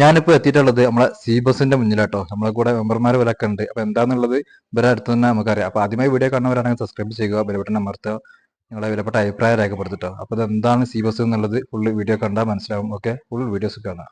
ഞാനിപ്പോ എത്തിയിട്ടുള്ളത് നമ്മളെ സി ബസിന്റെ മുന്നിലാട്ടോ. നമ്മളെ കൂടെ മെമ്പർമാർ വരൊക്കെ ഉണ്ട്. അപ്പൊ എന്താന്നുള്ളത് ഇവരെ അടുത്ത് തന്നെ നമുക്കറിയാം. അപ്പൊ ആദ്യമായി വീഡിയോ കാണുന്നവരാണെങ്കിൽ സബ്സ്ക്രൈബ് ചെയ്യുക ബെൽബട്ടൺ അമർത്തുക. നിങ്ങളെ വിലപ്പെട്ട അഭിപ്രായം രേഖപ്പെടുത്തിട്ടോ. അപ്പൊ ഇത് എന്താണ് സി ബസ് എന്നുള്ളത്? ഫുൾ വീഡിയോ കണ്ടാൽ മനസ്സിലാവും. ഓക്കെ ഫുൾ വീഡിയോസ് കാണാം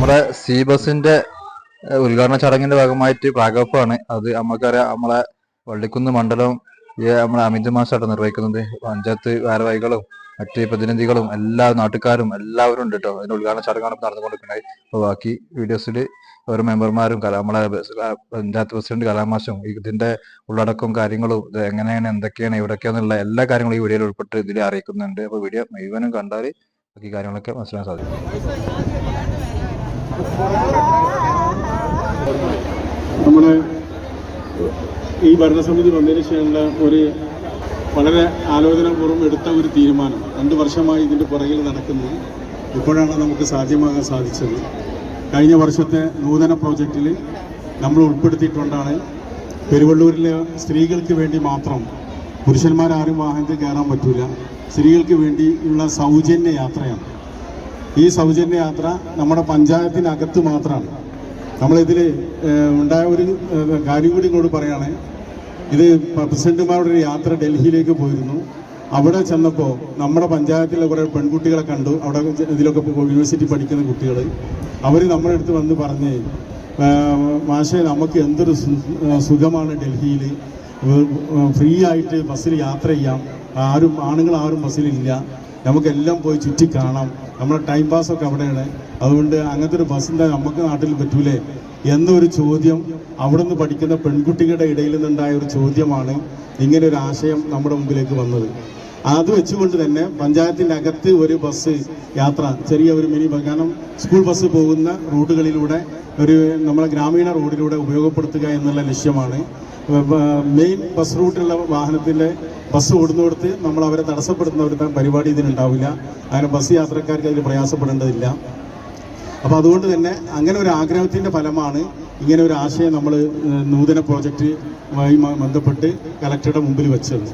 നമ്മുടെ സി ബസിന്റെ ഉദ്ഘാടന ചടങ്ങിന്റെ ഭാഗമായിട്ട് പ്രാഗപ്പാണ് അത് നമുക്കറിയാം നമ്മളെ വള്ളിക്കുന്ന് മണ്ഡലം നമ്മളെ അമിത് മാഷായിട്ട് നിർവഹിക്കുന്നത്. പഞ്ചായത്ത് ഭാരവാഹികളും മറ്റ് പ്രതിനിധികളും എല്ലാ നാട്ടുകാരും എല്ലാവരും ഉണ്ട് കേട്ടോ അതിന്റെ ഉദ്ഘാടന ചടങ്ങാണ് ഇപ്പൊ നടന്നുകൊണ്ടിരിക്കുന്നത്. അപ്പോൾ ബാക്കി വീഡിയോസിൽ ഓരോ മെമ്പർമാരും നമ്മളെ പഞ്ചായത്ത് പ്രസിഡന്റ് കലാമാശും ഇതിന്റെ ഉള്ളടക്കവും കാര്യങ്ങളും ഇത് എങ്ങനെയാണ് എന്തൊക്കെയാണ് എവിടെയൊക്കെയാണെന്നുള്ള എല്ലാ കാര്യങ്ങളും ഈ വീഡിയോയിൽ ഉൾപ്പെട്ട് ഇതിൽ അറിയിക്കുന്നുണ്ട്. അപ്പോൾ വീഡിയോ മുഴുവനും കണ്ടാൽ ബാക്കി കാര്യങ്ങളൊക്കെ മനസ്സിലാക്കാൻ സാധിക്കും. നമ്മുടെ ഈ ഭരണസമിതി വന്നതിന് ശേഷമുള്ള ഒരു വളരെ ആലോചനാപൂർവം എടുത്ത ഒരു തീരുമാനം. രണ്ട് വർഷമായി ഇതിന്റെ പുറകിൽ നടക്കുന്നത്. ഇപ്പോഴാണ് നമുക്ക് സാധ്യമാകാൻ സാധിച്ചത്. കഴിഞ്ഞ വർഷത്തെ നൂതന പ്രോജക്റ്റിൽ നമ്മൾ ഉൾപ്പെടുത്തിയിട്ടുണ്ടാണ് പെരുവള്ളൂരിലെ സ്ത്രീകൾക്ക് വേണ്ടി മാത്രം പുരുഷന്മാരാരും വാഹനത്തിൽ കയറാൻ പറ്റില്ല സ്ത്രീകൾക്ക് വേണ്ടിയുള്ള സൗജന്യ യാത്രയാണ്. ഈ സൗജന്യ യാത്ര നമ്മുടെ പഞ്ചായത്തിനകത്ത് മാത്രമാണ്. നമ്മളിതിൽ ഉണ്ടായ ഒരു കാര്യം കൂടി ഇങ്ങോട്ട് പറയുകയാണ് ഇത് പ്രസിഡന്റുമാരുടെ ഒരു യാത്ര ഡൽഹിയിലേക്ക് പോയിരുന്നു. അവിടെ ചെന്നപ്പോൾ നമ്മുടെ പഞ്ചായത്തിലെ കുറേ പെൺകുട്ടികളെ കണ്ടു. അവിടെ ഇതിലൊക്കെ യൂണിവേഴ്സിറ്റി പഠിക്കുന്ന കുട്ടികൾ അവർ നമ്മുടെ അടുത്ത് വന്ന് പറഞ്ഞ് മാഷേ നമുക്ക് എന്തൊരു സുഖമാണ് ഡൽഹിയിൽ ഫ്രീ ആയിട്ട് ബസ്സിൽ യാത്ര ചെയ്യാം. ആരും ആണുങ്ങൾ ആരും ബസ്സിലില്ല. നമുക്കെല്ലാം പോയി ചുറ്റി കാണാം. നമ്മുടെ ടൈം പാസ്സൊക്കെ അവിടെയാണ്. അതുകൊണ്ട് അങ്ങനത്തെ ഒരു ബസ് എന്താ നമുക്ക് നാട്ടിൽ പറ്റൂലേ? എന്നൊരു ചോദ്യം അവിടെ നിന്ന് പഠിക്കുന്ന പെൺകുട്ടികളുടെ ഇടയിൽ നിന്നുണ്ടായ ഒരു ചോദ്യമാണ് ഇങ്ങനെ ഒരു ആശയം നമ്മുടെ മുമ്പിലേക്ക് വന്നത്. അത് വെച്ചുകൊണ്ട് തന്നെ പഞ്ചായത്തിന്റെ അകത്ത് ഒരു ബസ് യാത്ര ചെറിയ ഒരു മിനി കാരണം സ്കൂൾ ബസ് പോകുന്ന റോഡുകളിലൂടെ ഒരു നമ്മളെ ഗ്രാമീണ റോഡിലൂടെ ഉപയോഗപ്പെടുത്തുക എന്നുള്ള ലക്ഷ്യമാണ്. മെയിൻ ബസ് റൂട്ടുള്ള വാഹനത്തിന്റെ ബസ് ഓടുന്നിടത്ത് നമ്മൾ അവരെ തടസ്സപ്പെടുത്തുന്ന ഒരു പരിപാടി ഇതിനുണ്ടാവില്ല. അങ്ങനെ ബസ് യാത്രക്കാർക്ക് അതിൽ പ്രയാസപ്പെടേണ്ടതില്ല. അപ്പോൾ അതുകൊണ്ട് തന്നെ അങ്ങനെ ഒരു ആഗ്രഹത്തിന്റെ ഫലമാണ് ഇങ്ങനെ ഒരു ആശയം നമ്മൾ നൂതന പ്രോജക്റ്റുമായി ബന്ധപ്പെട്ട് കലക്ടറുടെ മുമ്പിൽ വെച്ചത്.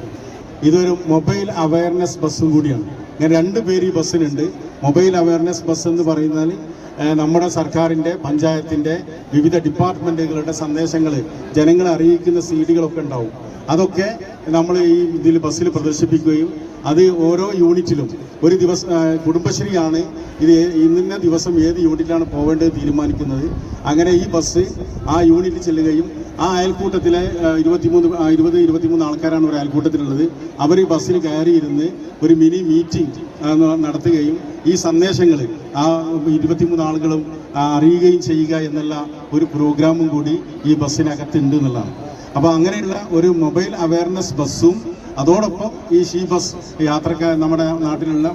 ഇതൊരു മൊബൈൽ അവയർനെസ് ബസ്സും കൂടിയാണ്. ഞാൻ രണ്ട് പേര് ഈ ബസ്സിനുണ്ട്. മൊബൈൽ അവയർനെസ് ബസ് എന്ന് പറയുന്നാൽ ഏഹ്, നമ്മുടെ സർക്കാരിന്റെ പഞ്ചായത്തിന്റെ വിവിധ ഡിപ്പാർട്ട്മെന്റുകളുടെ സന്ദേശങ്ങൾ ജനങ്ങളെ അറിയിക്കുന്ന സീഡികളൊക്കെ ഉണ്ടാവും. അതൊക്കെ നമ്മൾ ഈ ഇതിൽ ബസ്സിൽ പ്രദർശിപ്പിക്കുകയും അത് ഓരോ യൂണിറ്റിലും ഒരു ദിവസം കുടുംബശ്രീയാണ് ഇത് ഇന്ന ദിവസം ഏത് യൂണിറ്റിലാണ് പോകേണ്ടത് തീരുമാനിക്കുന്നത്. അങ്ങനെ ഈ ബസ് ആ യൂണിറ്റിൽ ചെല്ലുകയും ആ അയൽക്കൂട്ടത്തിലെ ഇരുപത്തിമൂന്ന് ഇരുപത് ഇരുപത്തിമൂന്ന് ആൾക്കാരാണ് ഒരു അയൽക്കൂട്ടത്തിലുള്ളത്. അവർ ഈ ബസ്സിൽ കയറിയിരുന്ന് ഒരു മിനി മീറ്റിംഗ് നടത്തുകയും ഈ സന്ദേശങ്ങൾ ആ ഇരുപത്തിമൂന്ന് ആളുകളും അറിയുകയും ചെയ്യുക എന്നുള്ള ഒരു പ്രോഗ്രാമും കൂടി ഈ ബസ്സിനകത്തുണ്ട് എന്നുള്ളതാണ്. അപ്പോൾ അങ്ങനെയുള്ള ഒരു മൊബൈൽ അവയർനെസ് ബസ്സും അതോടൊപ്പം ഈ ഷീ ബസ് യാത്രക്കാർ നമ്മുടെ നാട്ടിലുള്ള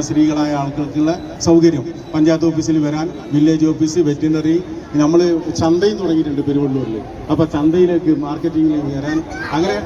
സ്ത്രീകളായ ആൾക്കാർക്കുള്ള സൗകര്യം. പഞ്ചായത്ത് ഓഫീസിൽ വരാൻ വില്ലേജ് ഓഫീസ് വെറ്റിനറി നമ്മൾ ചന്തയും തുടങ്ങിയിട്ടുണ്ട് പെരുവള്ളൂരിൽ അപ്പോൾ ചന്തയിലേക്ക് മാർക്കറ്റിങ്ങിലേക്ക് വരാൻ അങ്ങനെ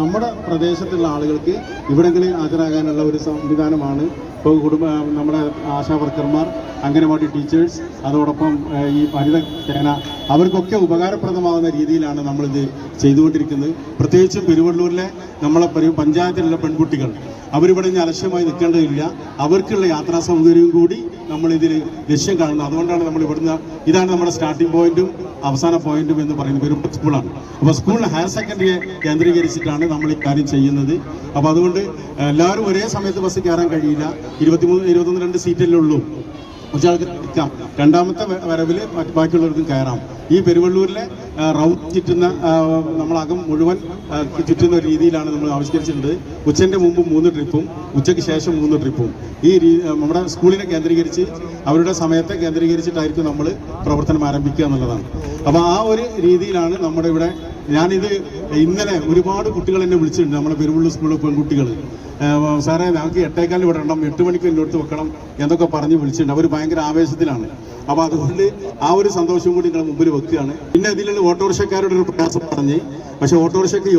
നമ്മുടെ പ്രദേശത്തുള്ള ആളുകൾക്ക് ഇവിടെങ്കിലും ഹാജരാകാനുള്ള ഒരു സംവിധാനമാണ് ഇപ്പോൾ കുടുംബ നമ്മുടെ ആശാ വർക്കർമാർ അംഗനവാടി ടീച്ചേഴ്സ് അതോടൊപ്പം ഈ ഹരിത സേന അവർക്കൊക്കെ ഉപകാരപ്രദമാകുന്ന രീതിയിലാണ് നമ്മളിത് ചെയ്തുകൊണ്ടിരിക്കുന്നത്. പ്രത്യേകിച്ചും പെരുവള്ളൂരിലെ നമ്മളെ പഞ്ചായത്തിലുള്ള പെൺകുട്ടികൾ അവരിവിടെ ഇനി അലക്ഷ്യമായി നിൽക്കേണ്ടതില്ല. അവർക്കുള്ള യാത്രാ സൗകര്യവും കൂടി നമ്മളിതിൽ ലക്ഷ്യം കാണുന്നത്. അതുകൊണ്ടാണ് നമ്മൾ ഇവിടുന്ന് ഇതാണ് നമ്മുടെ സ്റ്റാർട്ടിംഗ് പോയിന്റും അവസാന പോയിന്റും എന്ന് പറയുന്നത്. ഒരു സ്കൂളാണ് അപ്പോൾ സ്കൂളിൽ ഹയർ സെക്കൻഡറിയെ കേന്ദ്രീകരിച്ചിട്ടാണ് നമ്മൾ ഇക്കാര്യം കാര്യം ചെയ്യുന്നത്. അപ്പോൾ അതുകൊണ്ട് എല്ലാവരും ഒരേ സമയത്ത് ബസ് കയറാൻ കഴിയില്ല. ഇരുപത്തിമൂന്ന് ഇരുപത്തൊന്ന് രണ്ട് സീറ്റല്ലേ ഉള്ളൂ. കുറച്ചാൾക്ക് നിൽക്കാം രണ്ടാമത്തെ വരവിൽ ബാക്കിയുള്ളവർക്കും കയറാം. ഈ പെരുവള്ളൂരിലെ റൗത്ത് ചുറ്റുന്ന നമ്മളകം മുഴുവൻ ചുറ്റുന്ന രീതിയിലാണ് നമ്മൾ ആവിഷ്കരിച്ചിട്ടുണ്ട് ഉച്ചന്റെ മുമ്പ് മൂന്ന് ട്രിപ്പും ഉച്ചയ്ക്ക് ശേഷം മൂന്ന് ട്രിപ്പും. ഈ നമ്മുടെ സ്കൂളിനെ കേന്ദ്രീകരിച്ച് അവരുടെ സമയത്തെ കേന്ദ്രീകരിച്ചിട്ടായിരിക്കും നമ്മൾ പ്രവർത്തനം ആരംഭിക്കുക എന്നുള്ളതാണ്. അപ്പോൾ ആ ഒരു രീതിയിലാണ് നമ്മുടെ ഇവിടെ ഞാനിത് ഇന്നലെ ഒരുപാട് കുട്ടികൾ എന്നെ വിളിച്ചിട്ടുണ്ട് നമ്മുടെ പെരുവള്ളൂർ സ്കൂളിലെ പെൺകുട്ടികൾ സാറേ ഞങ്ങൾക്ക് എട്ടേക്കാലിൽ വിടണം എട്ട് മണിക്ക് ഇന്നോട്ട് വെക്കണം എന്നൊക്കെ പറഞ്ഞ് വിളിച്ചിട്ടുണ്ട്. അവർ ഭയങ്കര ആവേശത്തിലാണ്. അപ്പോൾ അതുകൊണ്ട് ആ ഒരു സന്തോഷം കൂടി നിങ്ങളുടെ മുമ്പിൽ വെക്കുകയാണ്. പിന്നെ ഇതിലുള്ള ഓട്ടോറിക്ഷക്കാരുടെ ഒരു പ്രയാസം പറഞ്ഞ് പക്ഷെ ഓട്ടോറിക്ഷയ്ക്ക്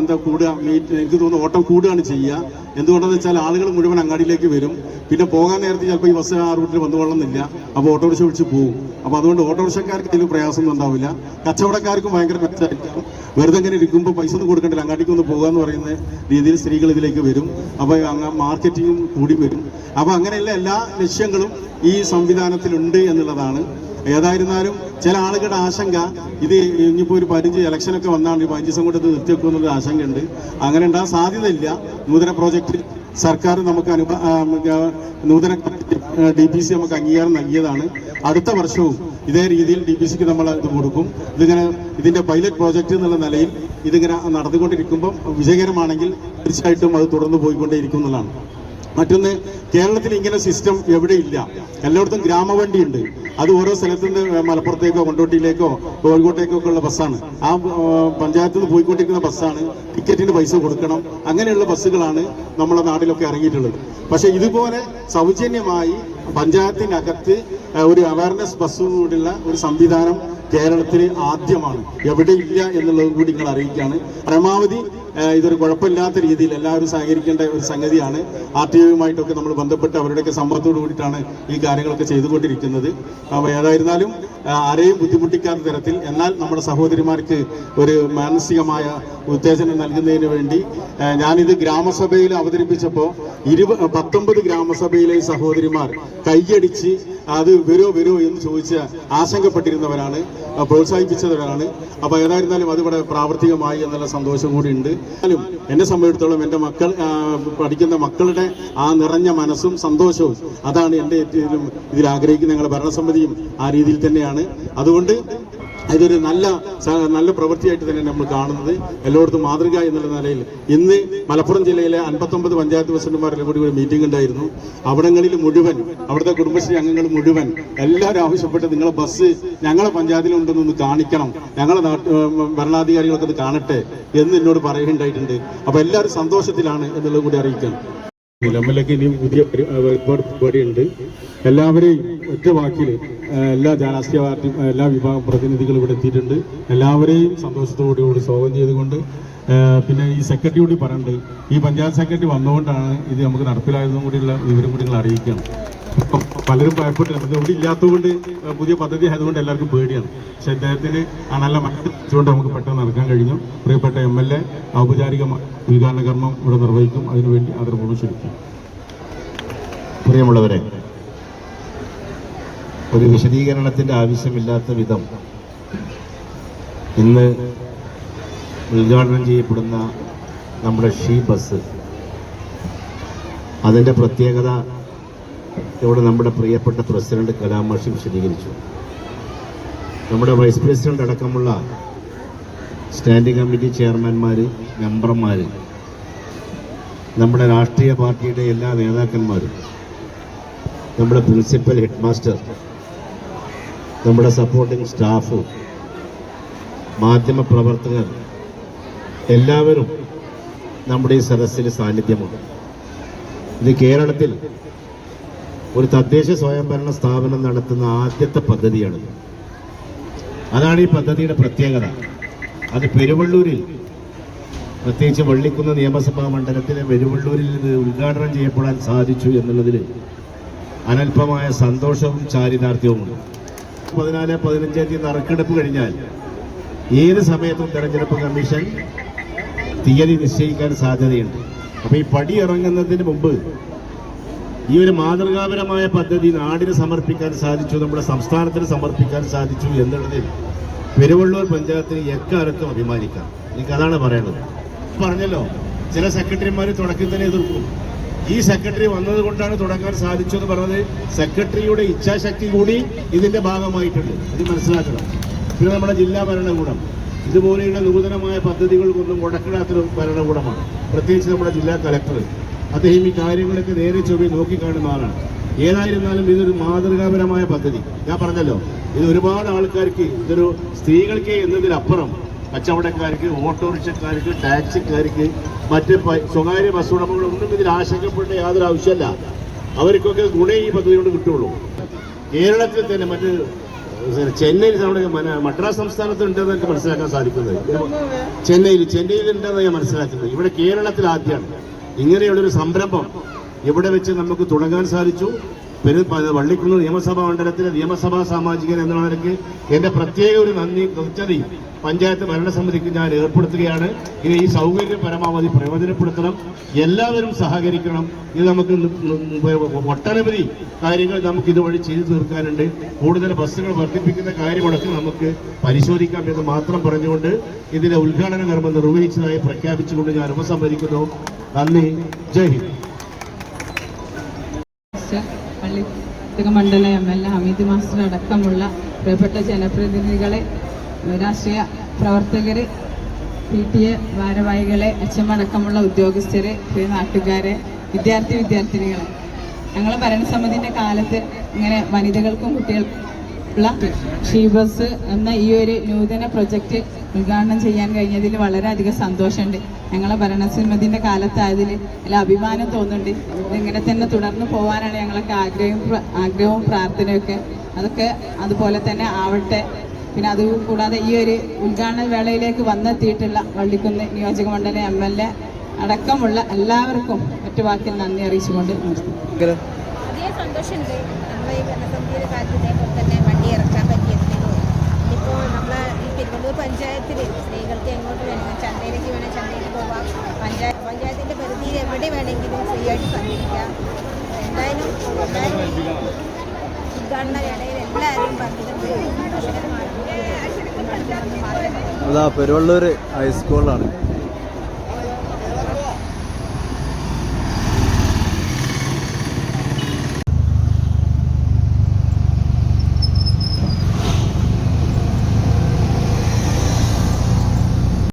എന്താ കൂടുക മീറ്റ് എനിക്ക് തോന്നുന്നു ഓട്ടം കൂടുകയാണ് ചെയ്യുക. എന്തുകൊണ്ടെന്ന് വെച്ചാൽ ആളുകൾ മുഴുവൻ അങ്ങാടിയിലേക്ക് വരും. പിന്നെ പോകാൻ നേരത്തെ ചിലപ്പോൾ ഈ ബസ് ആ റൂട്ടിൽ വന്നു വന്നുകൊള്ളുന്നില്ല അപ്പോൾ ഓട്ടോറിക്ഷ വിളിച്ച് പോകും അപ്പോൾ അതുകൊണ്ട് ഓട്ടോറിക്ഷക്കാർക്ക് ഇതിൽ പ്രയാസമൊന്നും ഉണ്ടാവില്ല. കച്ചവടക്കാർക്കും ഭയങ്കര മെച്ചമായിരിക്കും. വെറുതെ ഇങ്ങനെ ഇരിക്കുമ്പോൾ പൈസ ഒന്നും കൊടുക്കണ്ടില്ല. അങ്ങാടിക്ക് ഒന്ന് പോകുക എന്ന് പറയുന്ന രീതിയിൽ സ്ത്രീകൾ ഇതിലേക്ക് വരും. അപ്പോൾ അങ്ങ് മാർക്കറ്റിങ്ങും കൂടി വരും. അപ്പോൾ അങ്ങനെയുള്ള എല്ലാ ലക്ഷ്യങ്ങളും ഈ സംവിധാനത്തിലുണ്ട് എന്നുള്ളതാണ് ഏതായിരുന്നാലും ചില ആളുകളുടെ ആശങ്ക ഇത് ഇനിയിപ്പോൾ ഒരു പതിനഞ്ച് ഇലക്ഷനൊക്കെ വന്നാണ് പതിനഞ്ച് ദിവസം കൊണ്ട് ഇത് നിർത്തിവെക്കുമെന്നുള്ള ആശങ്കയുണ്ട്. അങ്ങനെ ഉണ്ടാകാൻ സാധ്യതയില്ല. നൂതന പ്രോജക്റ്റ് സർക്കാർ നമുക്ക് അനുഭ നൂതന ഡി പി സി നമുക്ക് അംഗീകാരം നൽകിയതാണ്. അടുത്ത വർഷവും ഇതേ രീതിയിൽ ഡി പി സിക്ക് നമ്മൾ ഇത് കൊടുക്കും. ഇതിങ്ങനെ ഇതിന്റെ പൈലറ്റ് പ്രോജക്റ്റ് എന്നുള്ള നിലയിൽ ഇതിങ്ങനെ നടന്നുകൊണ്ടിരിക്കുമ്പം വിജയകരമാണെങ്കിൽ തീർച്ചയായിട്ടും അത് തുടർന്ന് പോയിക്കൊണ്ടേയിരിക്കും എന്നുള്ളതാണ്. മറ്റൊന്ന് കേരളത്തിൽ ഇങ്ങനെ സിസ്റ്റം എവിടെയില്ല. എല്ലായിടത്തും ഗ്രാമവണ്ടി ഉണ്ട് അത് ഓരോ സ്ഥലത്തു നിന്ന് മലപ്പുറത്തേക്കോ കൊണ്ടോട്ടിയിലേക്കോ കോഴിക്കോട്ടേക്കോ ഒക്കെ ഉള്ള ബസ്സാണ്. ആ പഞ്ചായത്തിൽ നിന്ന് പോയിക്കൊണ്ടിരിക്കുന്ന ബസ്സാണ്. ടിക്കറ്റിന് പൈസ കൊടുക്കണം. അങ്ങനെയുള്ള ബസ്സുകളാണ് നമ്മുടെ നാട്ടിലൊക്കെ ഇറങ്ങിയിട്ടുള്ളത്. പക്ഷേ ഇതുപോലെ സൗജന്യമായി പഞ്ചായത്തിനകത്ത് ഒരു അവയർനെസ് ബസ്സുകൂടിയുള്ള ഒരു സംവിധാനം കേരളത്തിൽ ആദ്യമാണ്. എവിടെ എവിടെയില്ല എന്നുള്ളത് കൂടി നിങ്ങൾ അറിയിക്കുകയാണ്. പരമാവധി ഇതൊരു കുഴപ്പമില്ലാത്ത രീതിയിൽ എല്ലാവരും സഹകരിക്കേണ്ട ഒരു സംഗതിയാണ്. ആർ ടി ഒയുമായിട്ടൊക്കെ നമ്മൾ ബന്ധപ്പെട്ട് അവരുടെയൊക്കെ സമ്മതത്തോടു കൂടിയിട്ടാണ് ഈ കാര്യങ്ങളൊക്കെ ചെയ്തുകൊണ്ടിരിക്കുന്നത്. അപ്പോൾ ഏതായിരുന്നാലും ആരെയും ബുദ്ധിമുട്ടിക്കാത്ത തരത്തിൽ എന്നാൽ നമ്മുടെ സഹോദരിമാർക്ക് ഒരു മാനസികമായ ഉത്തേജനം നൽകുന്നതിന് വേണ്ടി ഞാനിത് ഗ്രാമസഭയിൽ അവതരിപ്പിച്ചപ്പോൾ ഇരുപ പത്തൊമ്പത് ഗ്രാമസഭയിലെ സഹോദരിമാർ കൈയടിച്ച് അത് വരോ വരോ എന്ന് ചോദിച്ച് ആശങ്കപ്പെട്ടിരുന്നവരാണ്. ആ, പ്രോത്സാഹിപ്പിച്ചവരാണ്. അപ്പോൾ ഏതായിരുന്നാലും അതിവിടെ പ്രാവർത്തികമായി എന്നുള്ള സന്തോഷം കൂടി ഉണ്ട്. എന്നാലും എന്നെ സംബന്ധിച്ചിടത്തോളം എന്റെ മക്കൾ പഠിക്കുന്ന മക്കളുടെ ആ നിറഞ്ഞ മനസ്സും സന്തോഷവും അതാണ് എന്റെ ഏറ്റവും ഇതിൽ ആഗ്രഹിക്കുന്ന ഞങ്ങളുടെ ഭരണസമിതിയും ആ രീതിയിൽ തന്നെയാണ്. അതുകൊണ്ട് ഇതൊരു നല്ല നല്ല പ്രവൃത്തിയായിട്ട് തന്നെ നമ്മൾ കാണുന്നത്. എല്ലായിടത്തും മാതൃക എന്നുള്ള നിലയിൽ ഇന്ന് മലപ്പുറം ജില്ലയിലെ അൻപത്തൊമ്പത് പഞ്ചായത്ത് പ്രസിഡന്റുമാരുടെ കൂടി ഒരു മീറ്റിംഗ് ഉണ്ടായിരുന്നു. അവിടങ്ങളിൽ മുഴുവൻ അവിടുത്തെ കുടുംബശ്രീ അംഗങ്ങൾ മുഴുവൻ എല്ലാവരും ആവശ്യപ്പെട്ട് നിങ്ങളെ ബസ് ഞങ്ങളെ പഞ്ചായത്തിലുണ്ടെന്നൊന്ന് കാണിക്കണം. ഞങ്ങളെ ഇത് കാണട്ടെ എന്ന് എന്നോട് പറയുകയുണ്ടായിട്ടുണ്ട്. അപ്പോൾ എല്ലാവരും സന്തോഷത്തിലാണ് എന്നുള്ളത് കൂടി അറിയിക്കണം നിലമ്പലക്ക് ഇനിയും പുതിയ ഒരുപാട് പരിപാടിയുണ്ട് എല്ലാവരെയും ഒറ്റ വാക്കിൽ എല്ലാ രാഷ്ട്രീയ പാർട്ടി എല്ലാ വിഭാഗം പ്രതിനിധികളും ഇവിടെ എത്തിയിട്ടുണ്ട്. എല്ലാവരെയും സന്തോഷത്തോടു കൂടി സ്വാഗതം ചെയ്തുകൊണ്ട് പിന്നെ ഈ സെക്രട്ടറി കൂടി പറയുന്നുണ്ട് ഈ പഞ്ചായത്ത് സെക്രട്ടറി വന്നുകൊണ്ടാണ് ഇത് നമുക്ക് നടപ്പിലായതും കൂടിയുള്ള വിവരം കൂടി നിങ്ങൾ അറിയിക്കണം ഇപ്പം പലരും ഭയപ്പെട്ടിട്ടുണ്ട്. ഇവിടെ ഇല്ലാത്തതുകൊണ്ട് പുതിയ പദ്ധതി ആയതുകൊണ്ട് എല്ലാവർക്കും പേടിയാണ്. പക്ഷെ അദ്ദേഹത്തിന് ആ നല്ല മനസ്സിച്ചുകൊണ്ട് നമുക്ക് പെട്ടെന്ന് നടക്കാൻ കഴിഞ്ഞു. പ്രിയപ്പെട്ട എം എൽ എ ഔപചാരിക ഉദ്ഘാടന കർമ്മം ഇവിടെ നിർവഹിക്കും. അതിനുവേണ്ടി ആദരപൂർവം ക്ഷണിക്കും പ്രിയമുള്ളവരെ ഒരു വിശദീകരണത്തിന്റെ ആവശ്യമില്ലാത്ത വിധം ഇന്ന് ഉദ്ഘാടനം ചെയ്യപ്പെടുന്ന നമ്മുടെ ഷീ ബസ് അതിന്റെ പ്രത്യേകത ഇവിടെ നമ്മുടെ പ്രിയപ്പെട്ട പ്രസിഡന്റ് കലാമാഷി വിശദീകരിച്ചു. നമ്മുടെ വൈസ് പ്രസിഡന്റ് അടക്കമുള്ള സ്റ്റാൻഡിംഗ് കമ്മിറ്റി ചെയർമാൻമാർ മെമ്പർമാർ നമ്മുടെ രാഷ്ട്രീയ പാർട്ടിയുടെ എല്ലാ നേതാക്കന്മാരും നമ്മുടെ പ്രിൻസിപ്പൽ ഹെഡ് മാസ്റ്റർ നമ്മുടെ സപ്പോർട്ടിംഗ് സ്റ്റാഫ് മാധ്യമ പ്രവർത്തകർ എല്ലാവരും നമ്മുടെ ഈ സദസ്സിൽ സാന്നിധ്യമുണ്ട്. ഇത് കേരളത്തിൽ ഒരു തദ്ദേശ സ്വയംഭരണ സ്ഥാപനം നടത്തുന്ന ആദ്യത്തെ പദ്ധതിയാണ് അതാണ് ഈ പദ്ധതിയുടെ പ്രത്യേകത. അത് പെരുവള്ളൂരിൽ പ്രത്യേകിച്ച് വള്ളിക്കുന്ന് നിയമസഭാ മണ്ഡലത്തിലെ പെരുവള്ളൂരിൽ ഇത് ഉദ്ഘാടനം ചെയ്യപ്പെടാൻ സാധിച്ചു എന്നുള്ളതിൽ അനൽപമായ സന്തോഷവും ചാരിതാർത്ഥ്യവുമുണ്ട്. പതിനാല് പതിനഞ്ചാം തീയതി നറുക്കെടുപ്പ് കഴിഞ്ഞാൽ ഏത് സമയത്തും തെരഞ്ഞെടുപ്പ് കമ്മീഷൻ തീയതി നിശ്ചയിക്കാൻ സാധ്യതയുണ്ട്. അപ്പോൾ ഈ പടി ഇറങ്ങുന്നതിന് മുമ്പ് ഈ ഒരു മാതൃകാപരമായ പദ്ധതി നാടിന് സമർപ്പിക്കാൻ സാധിച്ചു നമ്മുടെ സംസ്ഥാനത്തിന് സമർപ്പിക്കാൻ സാധിച്ചു എന്നുള്ളതിൽ പെരുവള്ളൂർ പഞ്ചായത്തിന് എക്കാലത്തും അഭിമാനിക്കാം. എനിക്ക് അതാണ് പറയേണ്ടത് പറഞ്ഞല്ലോ ചില സെക്രട്ടറിമാർ തുടക്കം തന്നെ എതിർക്കും. ഈ സെക്രട്ടറി വന്നത് കൊണ്ടാണ് തുടങ്ങാൻ എന്ന് പറഞ്ഞത് സെക്രട്ടറിയുടെ ഇച്ഛാശക്തി കൂടി ഇതിന്റെ ഭാഗമായിട്ടുണ്ട്. ഇത് മനസ്സിലാക്കണം. പിന്നെ നമ്മുടെ ജില്ലാ ഭരണകൂടം. ഇതുപോലെയുള്ള നൂതനമായ പദ്ധതികൾക്കൊന്നും മുടക്കിടാത്തൊരു ഭരണകൂടമാണ്. പ്രത്യേകിച്ച് നമ്മുടെ ജില്ലാ കലക്ടർ അദ്ദേഹം ഈ കാര്യങ്ങളൊക്കെ നേരെ ചൊവ്വി നോക്കിക്കാണുന്ന ആളാണ്. ഏതായിരുന്നാലും ഇതൊരു മാതൃകാപരമായ പദ്ധതി. ഞാൻ പറഞ്ഞല്ലോ ഇത് ഒരുപാട് ആൾക്കാർക്ക് ഇതൊരു സ്ത്രീകൾക്ക് എന്നതിലപ്പുറം കച്ചവടക്കാർക്ക് ഓട്ടോറിക്ഷക്കാർക്ക് ടാക്സിക്കാർക്ക് മറ്റ് സ്വകാര്യ ബസ് ഉടമകളൊന്നും ഇതിൽ ആശങ്കപ്പെടേണ്ട യാതൊരു ആവശ്യമല്ല. അവർക്കൊക്കെ ഗുണേ ഈ പദ്ധതി കൊണ്ട് കിട്ടുള്ളൂ. കേരളത്തിൽ തന്നെ മറ്റ് ചെന്നൈയിൽ നമ്മുടെ മദ്രാസ് സംസ്ഥാനത്ത് ഉണ്ടെന്ന് എനിക്ക് മനസ്സിലാക്കാൻ സാധിക്കുന്നത്. ചെന്നൈയിൽ ചെന്നൈയിൽ ഉണ്ടെന്ന് ഞാൻ മനസ്സിലാക്കുന്നത്. ഇവിടെ കേരളത്തിൽ ആദ്യമാണ്. ഇങ്ങനെയുള്ളൊരു സംരംഭം ഇവിടെ വെച്ച് നമുക്ക് തുടങ്ങാൻ സാധിച്ചു? പെരു വള്ളിക്കുന്ന് നിയമസഭാ മണ്ഡലത്തിലെ നിയമസഭാ സാമാജികൻ എന്ന നിലയ്ക്ക് എന്റെ പ്രത്യേക ഒരു നന്ദി കൃത്യതയും പഞ്ചായത്ത് ഭരണസമിതിക്ക് ഞാൻ ഏർപ്പെടുത്തുകയാണ്. ഇത് ഈ സൗകര്യം പരമാവധി പ്രയോജനപ്പെടുത്തണം. എല്ലാവരും സഹകരിക്കണം. ഇത് നമുക്ക് ഒട്ടനവധി കാര്യങ്ങൾ നമുക്ക് ഇതുവഴി ചെയ്തു തീർക്കാനുണ്ട്. കൂടുതൽ ബസ്സുകൾ വർദ്ധിപ്പിക്കുന്ന കാര്യങ്ങളൊക്കെ നമുക്ക് പരിശോധിക്കാം എന്ന് മാത്രം പറഞ്ഞുകൊണ്ട് ഇതിലെ ഉദ്ഘാടന കർമ്മം നിർവഹിച്ചതായി പ്രഖ്യാപിച്ചുകൊണ്ട് ഞാൻ ഉപസംഹരിക്കുന്നു. നന്ദി. ജയ് ഹിന്ദ്. പള്ളിത്തുക മണ്ഡല M L A Amit master അടക്കമുള്ള പ്രിയപ്പെട്ട ജനപ്രതിനിധികളെ രാഷ്ട്രീയ പ്രവർത്തകർ പി ടി എ ഭാരവാഹികളെ എച്ച് എം അടക്കമുള്ള ഉദ്യോഗസ്ഥരെ പ്രിയ നാട്ടുകാരെ വിദ്യാർത്ഥി വിദ്യാർത്ഥിനികളെ. ഞങ്ങൾ ഭരണസമിതിന്റെ കാലത്ത് ഇങ്ങനെ വനിതകൾക്കും കുട്ടികൾക്കും ഉള്ള ഷീബസ് എന്ന ഈ ഒരു നൂതന പ്രൊജക്റ്റ് ഉദ്ഘാടനം ചെയ്യാൻ കഴിഞ്ഞതിൽ വളരെയധികം സന്തോഷമുണ്ട്. ഞങ്ങളെ ഭരണസമിതിന്റെ കാലത്തായതിൽ എല്ലാം അഭിമാനം തോന്നുന്നുണ്ട്. ഇതിങ്ങനെ തന്നെ തുടർന്ന് പോകാനാണ് ഞങ്ങളൊക്കെ ആഗ്രഹവും ആഗ്രഹവും പ്രാർത്ഥനയൊക്കെ അതൊക്കെ അതുപോലെ തന്നെ ആവട്ടെ. പിന്നെ അത് കൂടാതെ ഈ ഒരു ഉദ്ഘാടന വേളയിലേക്ക് വന്നെത്തിയിട്ടുള്ള വള്ളിക്കുന്ന് നിയോജക മണ്ഡലം എം എൽ എ അടക്കമുള്ള എല്ലാവർക്കും മറ്റു വാക്കിൽ നന്ദി അറിയിച്ചുകൊണ്ട് നിർത്തി വലിയ സന്തോഷമുണ്ട്. ഈ ഭരണസമിതിയുടെ തന്നെ ഇപ്പോൾ നമ്മൾ ഈ തിരുവള്ളൂർ പഞ്ചായത്തിൽ സ്ത്രീകൾക്ക് എങ്ങോട്ട് വേണമെങ്കിൽ ചന്തയിലേക്ക് വേണേൽ ചന്തയിൽ പോവാം പഞ്ചായത്ത് പഞ്ചായത്തിന്റെ പരിധിയിൽ എവിടെ വേണമെങ്കിലും ഫ്രീ ആയിട്ട് സഞ്ചരിക്കാം. എന്തായാലും ഉദ്ഘാടന വേളയിൽ എല്ലാവരും മാത്രമേ അതാ പെരുവള്ളൂർ ഹൈസ്കൂളിലാണ്